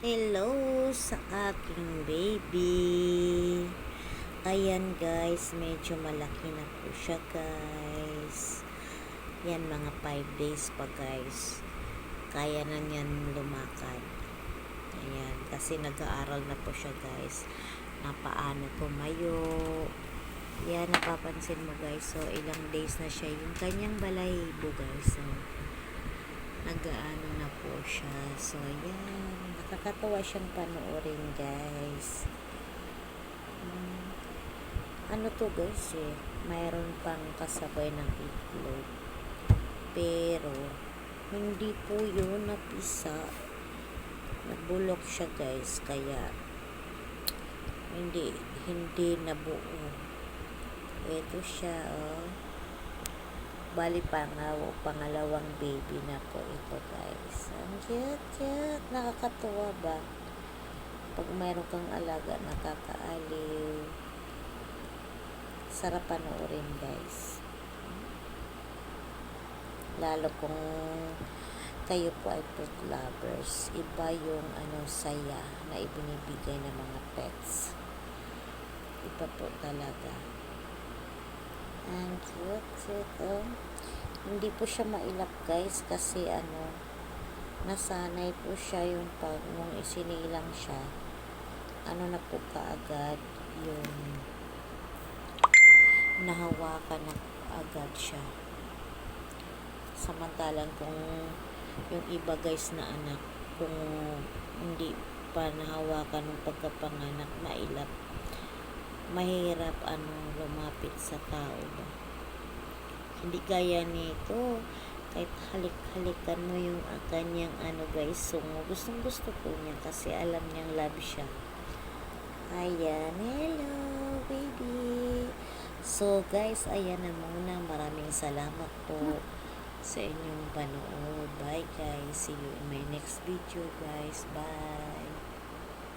Hello sa aking baby. Ayan guys, medyo malaki na po siya guys. Yan mga 5 days pa guys. Kaya na niyan lumakad. Ayan, kasi nag-aaral na po siya guys. Na paano tumayo. Yan, napapansin mo guys. So, ilang days na siya. Yung kanyang balahibo guys. So, nag-ano na po siya. So, ayan. Nakakatawa siyang panoorin, guys. Hmm. Ano to, guys, eh? Mayroon pang kasabay ng itlog. Pero, hindi po yun napisa. Nabulok siya, guys. Kaya, hindi, hindi nabuo. Ito siya, oh. Bali pangaw, pangalawang baby na po ito guys. Ang cute, cute. Nakakatuwa ba? Pag mayroon kang alaga, nakakaaliw. Sarap panoorin guys. Lalo kung kayo po ay pet lovers. Iba yung ano, saya na ibinibigay ng mga pets. Iba po talaga. Ang cute, cute, oh. Hindi po siya mailap, guys, kasi ano, nasanay po siya yung pag, nung isinilang siya, ano na po kaagad, yung nahawakan na agad siya. Samantalang kung yung iba guys na anak, kung hindi pa nahawakan ng pagkapanganak, mailap mahirap ano lumapit sa tao ba? Hindi gaya nito. Kahit halik-halikan mo yung uh, kanyang ano guys sungo gustong gusto po niya kasi alam niyang love siya. Ayan. Hello baby. So guys ayan na muna. Maraming salamat po sa inyong panood. Bye guys. See you in my next video guys. Bye